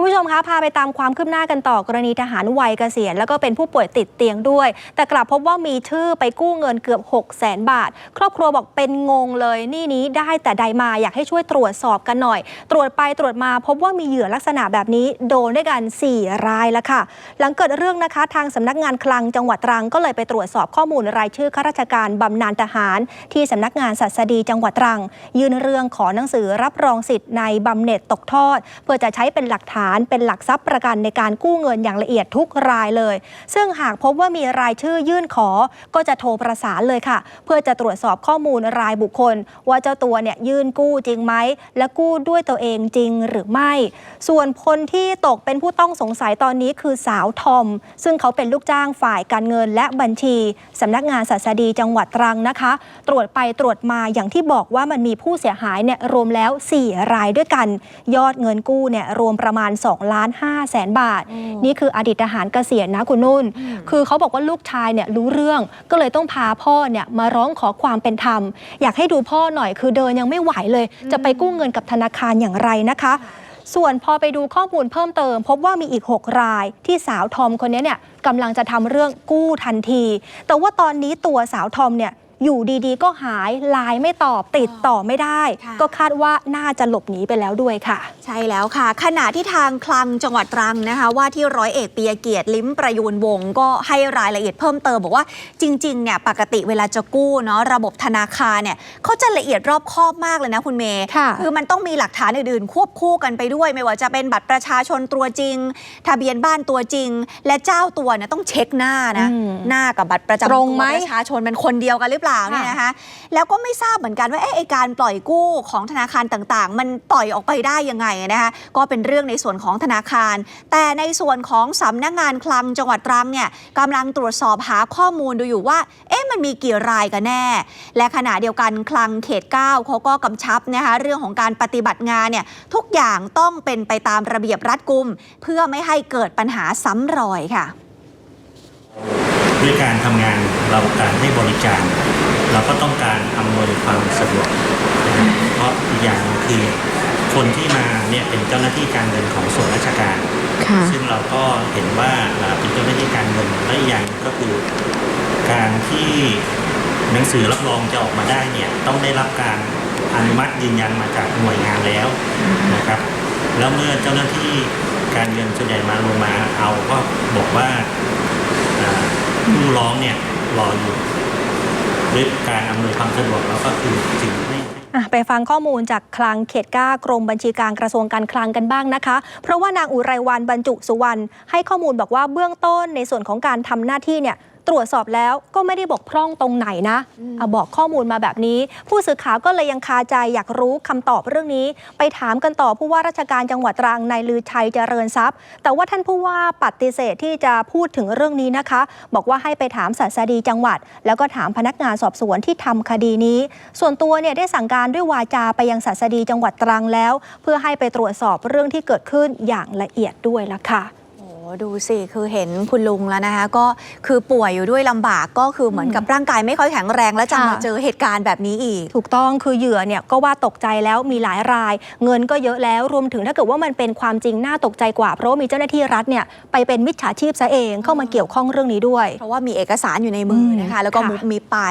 คุณผู้ชมคะพาไปตามความคืบหน้ากันต่อกรณีทหารวัยเกษียณแล้วก็เป็นผู้ป่วยติดเตียงด้วย แต่กลับพบว่ามีชื่อไปกู้เงินเกือบ6 0 0แสนบาท ครอบครัวบอกเป็นงงเลยนี่นี้ได้แต่ใดมาอยากให้ช่วยตรวจสอบกันหน่อย ตรวจไปตรวจมาพบว่ามีเหยื่อลักษณะแบบนี้โดนด้วยกัน 4 รายแล้วค่ะ หลังเกิดเรื่องนะคะ ทางสำนักงานคลังจังหวัดตรังก็เลยไปตรวจสอบข้อมูลรายชื่อข้าราชการบำนาญทหาร ที่สำนักงานสัสดีจังหวัดตรัง ยื่นเรื่องขอหนังสือรับรองสิทธิ์ในบำเหน็จตกทอด เพื่อจะใช้เป็นหลักฐานเป็นหลักทรัพย์ประกันในการกู้เงินอย่างละเอียดทุกรายเลย ซึ่งหากพบว่ามีรายชื่อยื่นขอ ก็จะโทรประสานเลยค่ะ เพื่อจะตรวจสอบข้อมูลรายบุคคล ว่าเจ้าตัวเนี่ยยื่นกู้จริงไหมและกู้ด้วยตัวเองจริงหรือไม่ ส่วนคนที่ตกเป็นผู้ต้องสงสัยตอนนี้คือสาวทอม ซึ่งเขาเป็นลูกจ้างฝ่ายการเงินและบัญชีสำนักงานสัสดีจังหวัดตรังนะคะ ตรวจไปตรวจมาอย่างที่บอกว่ามันมีผู้เสียหายเนี่ยรวมแล้ว 4 รายด้วยกัน ยอดเงินกู้เนี่ยรวมประมาณ2ล้าน5แสนบาท นี่คืออดีตทหารเกษียณนะคุณนุ่น คือเขาบอกว่าลูกชายเนี่ยรู้เรื่องก็เลยต้องพาพ่อเนี่ยมาร้องขอความเป็นธรรม อยากให้ดูพ่อหน่อยคือเดินยังไม่ไหวเลย จะไปกู้เงินกับธนาคารอย่างไรนะคะส่วนพอไปดูข้อมูลเพิ่มเติม พบว่ามีอีก 6 รายที่สาวทอมคนนี้เนี่ยกำลังจะทำเรื่องกู้ทันที แต่ว่าตอนนี้ตัวสาวทอมเนี่ย อยู่ดีๆ ก็หายไลน์ไม่ตอบติดต่อไม่ได้ค่ะก็คาดว่าน่าจะหลบหนีไปแล้วด้วยค่ะ ใช่แล้วค่ะ ขณะที่ทางคลังจังหวัดตรังนะคะ ว่าที่ร้อยเอกปียเกียรติลิ้มประยูนวงศ์ก็ให้รายละเอียดเพิ่มเติมบอกว่าจริงๆเนี่ยปกติเวลาจะกู้เนาะระบบธนาคารเนี่ยเขาจะละเอียดรอบคอบมากเลยนะคุณเมย์ค่ะคือมันต้องมีหลักฐานอื่นๆ ควบคู่กันไปด้วย ไม่ว่าจะเป็นบัตรประชาชนตัวจริง ทะเบียนบ้านตัวจริง และเจ้าตัวเนี่ยต้องเช็คหน้านะอืมหน้ากับบัตรประจำตตัรวงไหมประชาชนมันคนเดียวกันหรือเปล่าเนี่ยนะคะแล้วก็ไม่ทราบเหมือนกันว่าเอ๊ะไอการปล่อยกู้ของธนาคารต่างๆ มันปล่อยออกไปได้ยังไงนะคะก็เป็นเรื่องในส่วนของธนาคาร แต่ในส่วนของสำนักงานคลังจังหวัดตรังเนี่ยกำลังตรวจสอบหาข้อมูลดูอยู่ว่าเอ๊ะมันมีกี่รายกันแน่ และขณะเดียวกันคลังเขต 9เขาก็กำชับนะคะเรื่องของการปฏิบัติงานเนี่ยทุกอย่างต้องเป็นไปตามระเบียบรัดกุม เพื่อไม่ให้เกิดปัญหาซ้ำรอยค่ะด้วยการทำงานเราการให้บริการ เราก็ต้องการอำนวยความสะดวกนะครับเพราะอีกอย่างหนึ่งคือคนที่มาเนี่ยเป็นเจ้าหน้าที่การเงินของส่วนราชการ ซึ่งเราก็เห็นว่าเอ่อเป็นเจ้าหน้าที่การเงินและอีกอย่างหนึ่งก็คือการที่หนังสือรับรองจะออกมาได้เนี่ยต้องได้รับการอนุมัติยืนยันมาจากหน่วยงานแล้วนะครับ แล้วเมื่อเจ้าหน้าที่การเงินส่วนใหญ่มาลงมาเอาก็บอกว่าเอ่อผู้ร้องเนี่ยรออยู่ หรือการอำนวยความสะดวกแล้วก็คือจึงไม่ไปฟังข้อมูลจากคลังเขตก้ากรมบัญชีการกระทรวงการคลังกันบ้างนะคะ เพราะว่านางอุไรวันบรรจุสุวรรณให้ข้อมูลบอกว่าเบื้องต้นในส่วนของการทำหน้าที่เนี่ยตรวจสอบแล้วก็ไม่ได้บกพร่องตรงไหนนะอะบอกข้อมูลมาแบบนี้ ผู้สื่อข่าวก็เลยยังคาใจอยากรู้คำตอบเรื่องนี้ ไปถามกันต่อผู้ว่าราชการจังหวัดตรังนายลือชัยเจริญทรัพย์ แต่ว่าท่านผู้ว่าปฏิเสธที่จะพูดถึงเรื่องนี้นะคะ บอกว่าให้ไปถามสัสดีจังหวัด แล้วก็ถามพนักงานสอบสวนที่ทำคดีนี้ ส่วนตัวเนี่ยได้สั่งการด้วยวาจาไปยังสัสดีจังหวัดตรังแล้ว เพื่อให้ไปตรวจสอบเรื่องที่เกิดขึ้นอย่างละเอียดด้วยละค่ะโอ้ ดูสิ คือเห็นคุณลุงแล้วนะคะ ก็คือป่วยอยู่ด้วยลำบากก็คือเหมือนกับร่างกายไม่ค่อยแข็งแรงแล้วจะค่ะมาเจอเหตุการณ์แบบนี้อีก ถูกต้องคือเหยื่อเนี่ยก็ว่าตกใจแล้วมีหลายราย เงินก็เยอะแล้วรวมถึงถ้าเกิดว่ามันเป็นความจริงน่าตกใจกว่า เพราะว่ามีเจ้าหน้าที่รัฐเนี่ยไปเป็นมิจฉาชีพซะเองเข้ามาเกี่ยวข้องเรื่องนี้ด้วย เพราะว่ามีเอกสารอยู่ในมือนะคะ แล้วก็ค่ะมุกมีป้าย